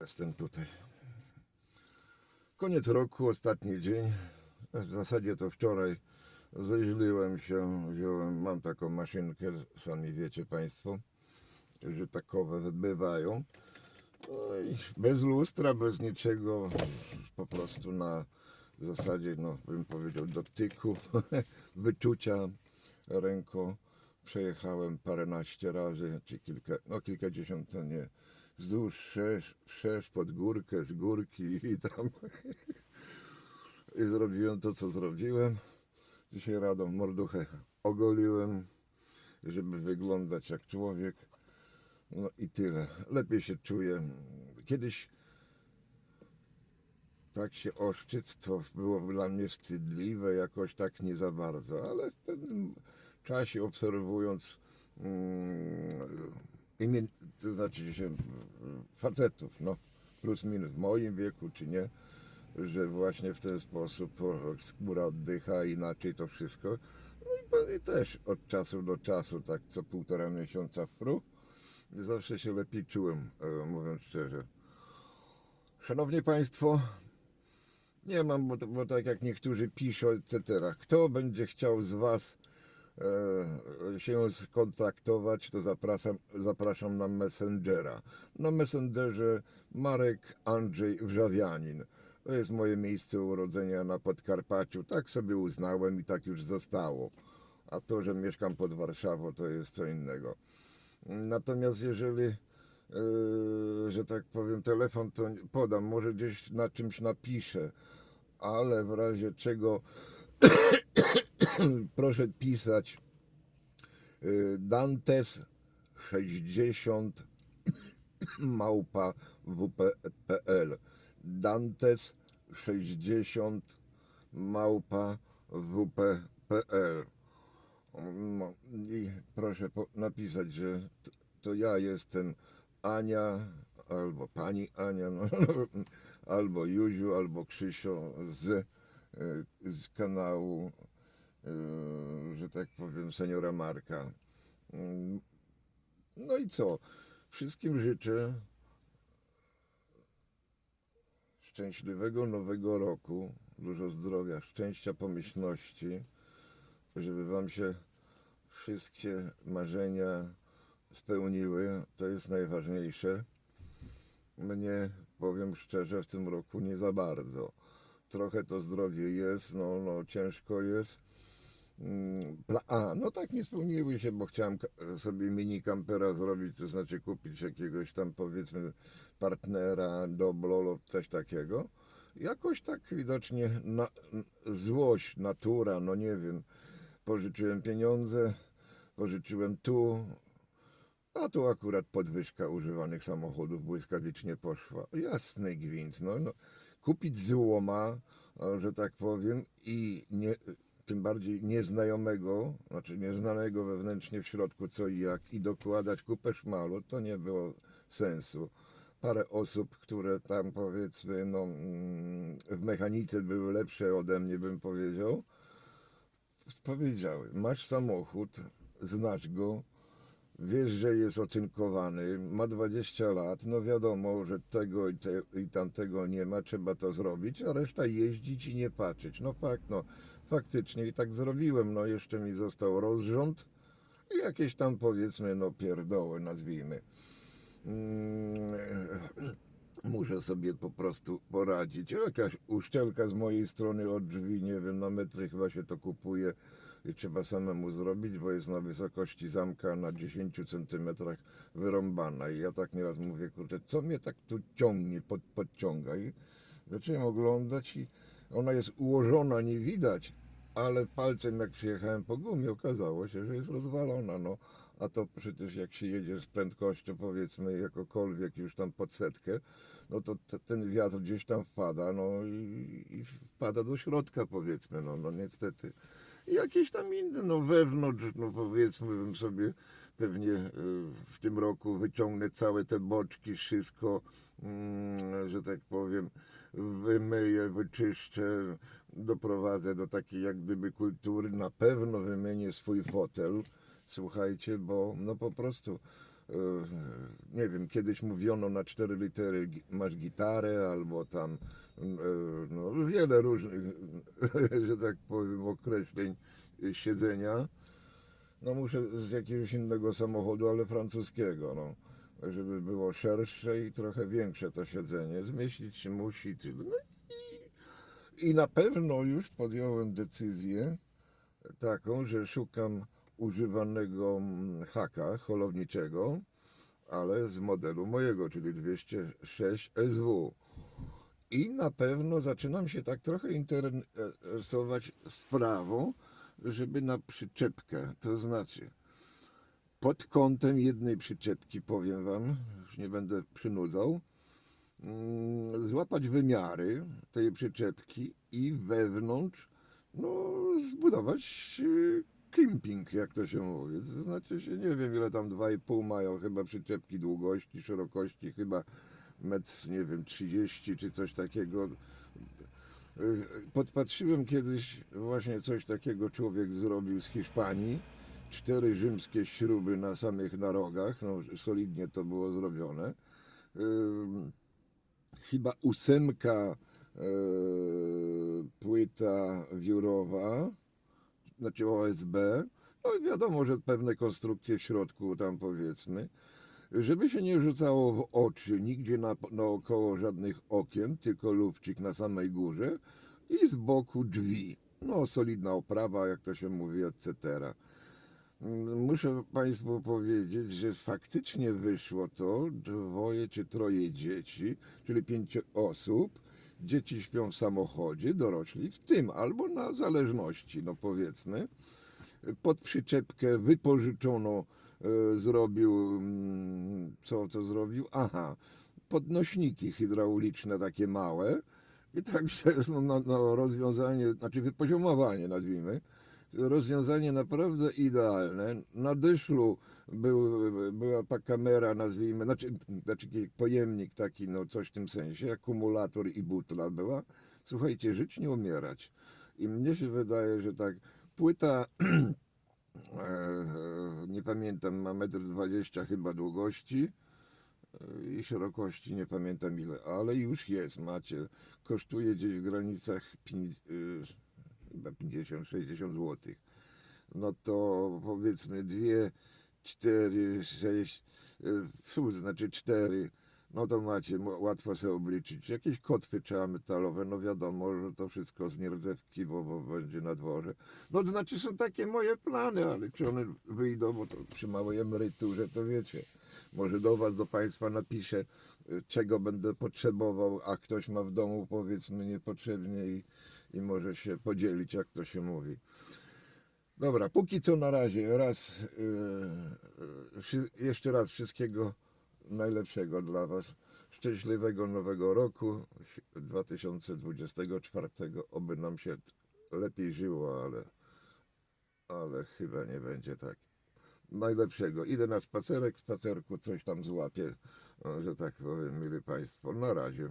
Jestem tutaj. Koniec roku, ostatni dzień. W zasadzie to wczoraj zeźliłem się, wziąłem, mam taką maszynkę, sami wiecie Państwo, że takowe bywają. No bez lustra, bez niczego, po prostu na zasadzie, no bym powiedział, dotyku, wyczucia ręką. Przejechałem paręnaście razy, czy kilka, no kilkadziesiąt to nie, wzdłuż wszerz pod górkę, z górki i tam. I zrobiłem to, co zrobiłem. Dzisiaj radą morduchę ogoliłem, żeby wyglądać jak człowiek. No i tyle. Lepiej się czuję. Kiedyś tak się oszczyc, to było dla mnie wstydliwe, jakoś tak nie za bardzo, ale w pewnym czasie obserwując mm, imię, to znaczy się mm, facetów, no plus minus w moim wieku czy nie, że właśnie w ten sposób skóra oddycha, inaczej to wszystko. No i, i też od czasu do czasu, tak co półtora miesiąca fru, zawsze się lepiej czułem, e, mówiąc szczerze. Szanowni Państwo, nie mam, bo, bo tak jak niektórzy piszą, etc. Kto będzie chciał z Was się skontaktować, to zapraszam, zapraszam na Messengera. Na Messengerze Marek Andrzej Wrzawianin. To jest moje miejsce urodzenia na Podkarpaciu. Tak sobie uznałem i tak już zostało. A to, że mieszkam pod Warszawą, to jest co innego. Natomiast jeżeli, e, że tak powiem, telefon to podam, może gdzieś na czymś napiszę, ale w razie czego proszę pisać. Y, Dantes 60 małpa wp.pl Dantes 60 małpa wp.pl no, I proszę napisać, że to ja jestem Ania, albo pani Ania, no, albo Józiu, albo Krzysio z, y, z kanału, że tak powiem, seniora Marka. Mm, No i co? Wszystkim życzę szczęśliwego nowego roku, dużo zdrowia, szczęścia, pomyślności, żeby Wam się wszystkie marzenia spełniły. To jest najważniejsze. Mnie, powiem szczerze, w tym roku nie za bardzo. Trochę to zdrowie jest, no, no ciężko jest. Mm, A, no tak nie spełniły się, bo chciałem sobie mini kampera zrobić, to znaczy kupić jakiegoś tam powiedzmy partnera do Blolo, coś takiego. Jakoś tak widocznie na, złość, natura, no nie wiem. Pożyczyłem pieniądze, pożyczyłem tu, a tu akurat podwyżka używanych samochodów błyskawicznie poszła. Jasny gwint. No, no, kupić złoma, że tak powiem, i nie, tym bardziej nieznajomego, znaczy nieznanego wewnętrznie w środku co i jak, i dokładać kupę szmalu, to nie było sensu. Parę osób, które tam powiedzmy no, mm, w mechanice były lepsze ode mnie, bym powiedział, powiedziały, masz samochód, znasz go, wiesz, że jest ocynkowany, ma 20 lat, no wiadomo, że tego i, te, i tamtego nie ma, trzeba to zrobić, a reszta jeździć i nie patrzeć. No fakt, no faktycznie i tak zrobiłem, no jeszcze mi został rozrząd i jakieś tam powiedzmy, no pierdoły nazwijmy. Mm, Muszę sobie po prostu poradzić. Jakaś uszczelka z mojej strony od drzwi, nie wiem, na metry chyba się to kupuje i trzeba samemu zrobić, bo jest na wysokości zamka na 10 centymetrach wyrąbana. I ja tak nieraz mówię, kurczę, co mnie tak tu ciągnie, pod, podciąga. I zacząłem oglądać i ona jest ułożona, nie widać, ale palcem jak przyjechałem po gumie, okazało się, że jest rozwalona. No, a to przecież jak się jedzie z prędkością powiedzmy jakokolwiek już tam pod setkę, no to te, ten wiatr gdzieś tam wpada, no i, i wpada do środka powiedzmy, no, no niestety. I jakieś tam inne, no wewnątrz, no powiedzmy bym sobie pewnie y, w tym roku wyciągnę całe te boczki, wszystko, mm, że tak powiem, wymyję, wyczyszczę, doprowadzę do takiej jak gdyby kultury, na pewno wymienię swój fotel, słuchajcie, bo no po prostu nie wiem, kiedyś mówiono na cztery litery masz gitarę albo tam e, no, wiele różnych, że tak powiem, określeń e, siedzenia. No muszę z jakiegoś innego samochodu, ale francuskiego, no. Żeby było szersze i trochę większe to siedzenie. Zmieścić się musi. No i, na pewno już podjąłem decyzję taką, że szukam używanego mm, haka holowniczego, ale z modelu mojego, czyli 206 SW. I na pewno zaczynam się tak trochę interesować sprawą, żeby na przyczepkę, to znaczy pod kątem jednej przyczepki, powiem Wam, już nie będę przynudzał, złapać wymiary tej przyczepki i wewnątrz no, zbudować y, kemping, jak to się mówi. Znaczy się, nie wiem ile tam 2,5 mają chyba przyczepki długości, szerokości chyba metr, nie wiem, 30 czy coś takiego. Y, Podpatrzyłem kiedyś właśnie coś takiego człowiek zrobił z Hiszpanii. Cztery rzymskie śruby na samych narogach, no solidnie to było zrobione. Chyba ósemka e, płyta wiórowa, znaczy OSB. No wiadomo, że pewne konstrukcje w środku tam powiedzmy. Żeby się nie rzucało w oczy, nigdzie na, naokoło żadnych okien, tylko lufcik na samej górze i z boku drzwi. No, solidna oprawa, jak to się mówi, etc. Muszę Państwu powiedzieć, że faktycznie wyszło to dwoje czy troje dzieci, czyli pięć osób. Dzieci śpią w samochodzie, dorośli w tym, albo na zależności, no powiedzmy. Pod przyczepkę wypożyczono, e, zrobił, mm, co to zrobił? Aha, podnośniki hydrauliczne takie małe. I także no, no, no, rozwiązanie, znaczy wypoziomowanie nazwijmy, rozwiązanie naprawdę idealne. Na dyszlu był, była ta kamera, nazwijmy, znaczy, znaczy pojemnik taki, no coś w tym sensie, akumulator i butla była. Słuchajcie, żyć nie umierać. I mnie się wydaje, że tak, płyta, e, nie pamiętam, ma metr dwadzieścia chyba długości e, i szerokości, nie pamiętam ile, ale już jest, macie. Kosztuje gdzieś w granicach pięć- y, chyba 50-60 zł. No to powiedzmy dwie, cztery, sześć, y, fu, znaczy cztery, no to macie, łatwo sobie obliczyć. Jakieś kotwy trzeba metalowe, no wiadomo, że to wszystko z nierdzewki, bo, bo będzie na dworze. No to znaczy są takie moje plany, ale czy one wyjdą, bo to przy małej emeryturze, to wiecie. Może do Was, do Państwa napiszę, y, czego będę potrzebował, a ktoś ma w domu powiedzmy niepotrzebnie i, i może się podzielić, jak to się mówi. Dobra, póki co na razie raz, yy, jeszcze raz wszystkiego najlepszego dla Was. Szczęśliwego nowego roku 2024. Oby nam się lepiej żyło, ale, ale chyba nie będzie tak. Najlepszego. Idę na spacerek, spacerku coś tam złapię, że tak powiem, mili Państwo. Na razie.